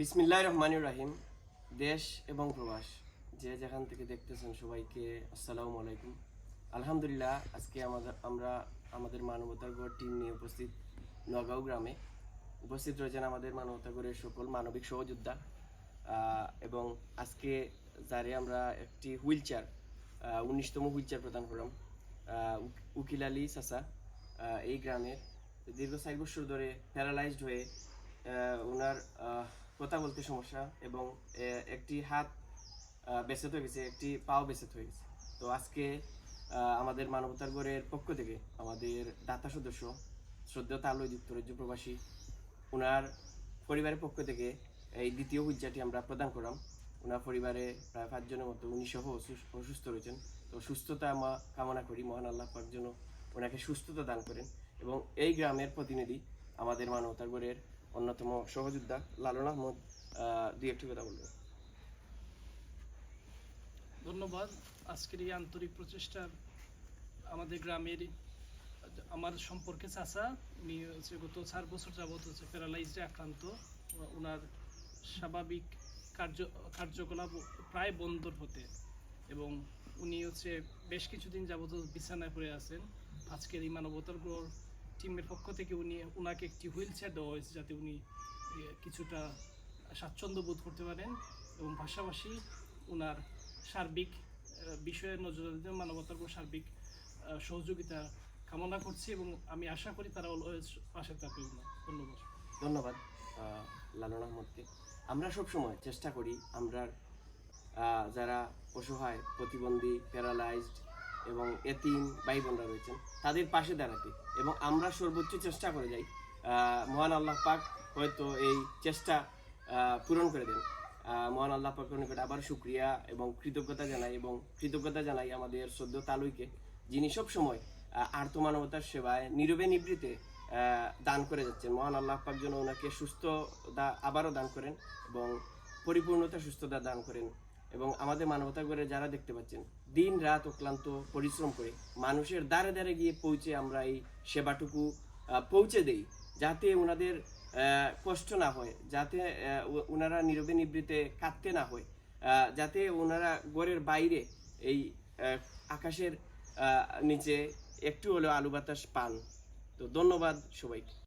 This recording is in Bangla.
বিসমিল্লাহ রহমানুর রাহিম। দেশ এবং প্রবাস যে যেখান থেকে দেখতেছেন সবাইকে আসসালামু আলাইকুম। আলহামদুলিল্লাহ আজকে আমাদের আমরা আমাদের মানবতার গড় টিম নিয়ে উপস্থিত নগাঁও গ্রামে উপস্থিত রয়েছেন আমাদের মানবতা গড়ের সকল মানবিক সহযোদ্ধা। এবং আজকে যারে আমরা একটি হুইল চেয়ার উনিশতম হুইল চেয়ার প্রদান করলাম উকিল আলী আহ, এই গ্রামের দীর্ঘ চার বছর ধরে প্যারালাইজড হয়ে ওনার কথা বলতে সমস্যা এবং একটি হাত বেসেত হয়ে গেছে, একটি পাও বেসেত হয়ে গেছে। তো আজকে আমাদের মানবতার গড়ের পক্ষ থেকে আমাদের দাতা সদস্য শ্রদ্ধা তালয় যুক্তরাজ্য প্রবাসী ওনার পরিবারের পক্ষ থেকে এই দ্বিতীয় হুজ্জাটি আমরা প্রদান করলাম। ওনার পরিবারে প্রায় পাঁচজনের মতো উনি সহ অসুস- অসুস্থ রয়েছেন। তো সুস্থতা আমরা কামনা করি, মহান আল্লাহ পাক যেন ওনাকে সুস্থতা দান করেন। এবং এই গ্রামের প্রতিনিধি আমাদের মানবতার গড়ের অন্যতম সহযোদ্ধা লালন আহমদ আহ, একটি কথা বলবেন ধন্যবাদ। আজকের এই আন্তরিক প্রচেষ্টা আমাদের গ্রামের আমার সম্পর্কে চাচা উনি হচ্ছে গত চার বছর যাবত হচ্ছে প্যারালাইজডে আক্রান্ত। ওনার স্বাভাবিক কার্য কার্যকলাপ প্রায় বন্ধ হতে এবং উনি হচ্ছে বেশ কিছুদিন যাবত বিছানায় পড়ে আছেন। আজকের এই মানবতার গ্রহ টিমের পক্ষ থেকে উনি ওনাকে একটি হুইল চেয়ার দেওয়া হয়েছে যাতে উনি কিছুটা স্বাচ্ছন্দ্য বোধ করতে পারেন এবং পাশাপাশি ওনার সার্বিক বিষয়ে নজর দিতে মানবতার সার্বিক সহযোগিতা কামনা করছি এবং আমি আশা করি তারা অলওয়েজ পাশে থাকবে ধন্যবাদ। ধন্যবাদ লালন আহমদকে। আমরা সব সময় চেষ্টা করি আমরা যারা অসহায়, প্রতিবন্ধী প্যারালাইজড এবং এতিম ভাই বোনরা রয়েছেন, তাদের পাশে দাঁড়াতে। এবং আমরা সর্বোচ্চ চেষ্টা করে যাই মহান আল্লাহ পাক হয়তো এই চেষ্টা পূরণ করে দেন। মহান আল্লাহ পাকের নিকট আবার শুক্রিয়া এবং কৃতজ্ঞতা জানাই এবং কৃতজ্ঞতা জানাই আমাদের সদ্য তালুইকে, যিনি সব সময় আর্ত মানবতার সেবায় নীরবে নিবৃতে দান করে যাচ্ছেন। মহান আল্লাহ পাক যেন ওনাকে সুস্থ দা- আবারও দান করেন এবং পরিপূর্ণতা সুস্থতা দান করেন। এবং আমাদের মানবতা করে যারা দেখতে পাচ্ছেন, দিন রাত অক্লান্ত পরিশ্রম করে মানুষের দ্বারে দ্বারে গিয়ে পৌঁছে আমরা এই সেবাটুকু পৌঁছে দেই, যাতে ওনাদের কষ্ট না হয়, যাতে ওনারা নীরবে নিবৃতে কাঁদতে না হয় যাতে ওনারা ঘরের বাইরে এই আকাশের নিচে একটু হলেও আলু বাতাস পান। তো ধন্যবাদ সবাইকে।